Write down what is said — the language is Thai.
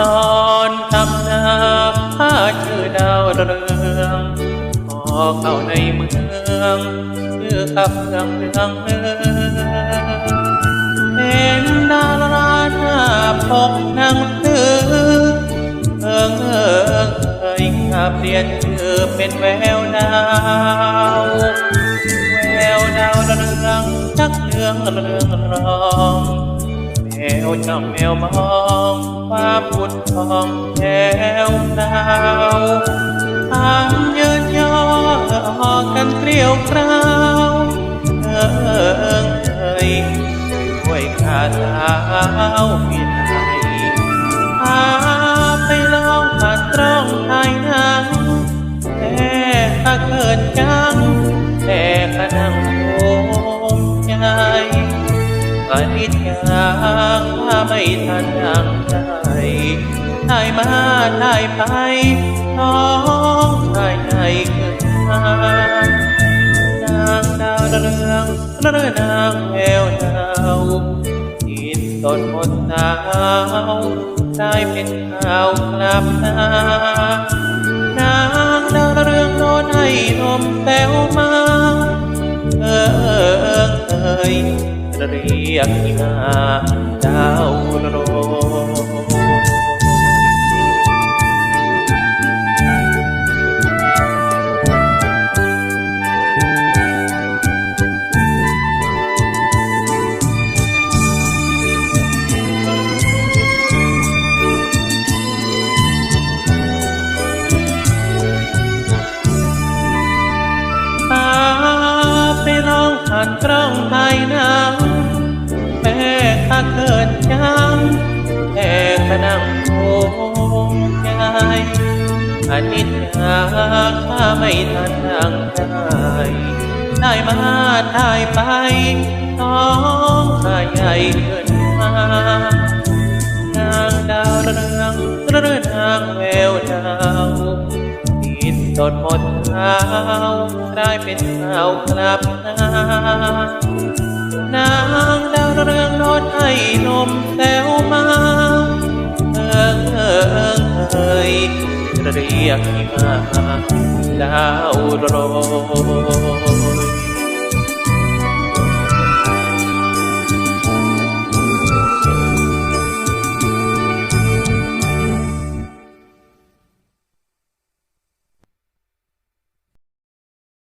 นอนทำนาผ้าชื่อดาวเรืองพอเข้าในเมืองเชื่อขับเรื่องเรื่องเมืองเห็นดาราหน้าพกนางสือเอิงเอิงเอ่ยขับเรียนชื่อเป็นแววดาวแววดาวเรืองนักเรื่องเรื่องรอง แมวจ้องแมวมองความพุดทองแถวดาวทางเยินย่อออกกันเกลียวกราวเอิงเอ่ยด้วยขาสาวพิไทยพาไปลองผ่านตรองไทยนังแต่ถ้าเกิดจังแต่ขนังโอมใจกนิดยางถ้า ไม่ทันดังใจได้มาได้ไปน้องชายใหญ่ขึ้นมานางดาวเรืองเรือนางแววดาวดินต้นมนหนาวได้เป็นข่าวกลับนานางดาวเรืองโดนให้นมแต้วมาเออเอย เรียกที่มาดาวโรงพาไปลองผ่านกล้องถ่ายนา เกิดยังแต่ขนังโงใจอาทิตย์ยาข้าไม่ทันดังใจได้มาถ่ายไปน้องข้าใหญ่ขึ้นมานางดาวเรืองเรือนางแววดาวดินตดหมดเท้ากลายเป็นสาวกลับนา นดให้นมแซวมาเอิงเอิงเอ่ยเรียกมาดาวโรย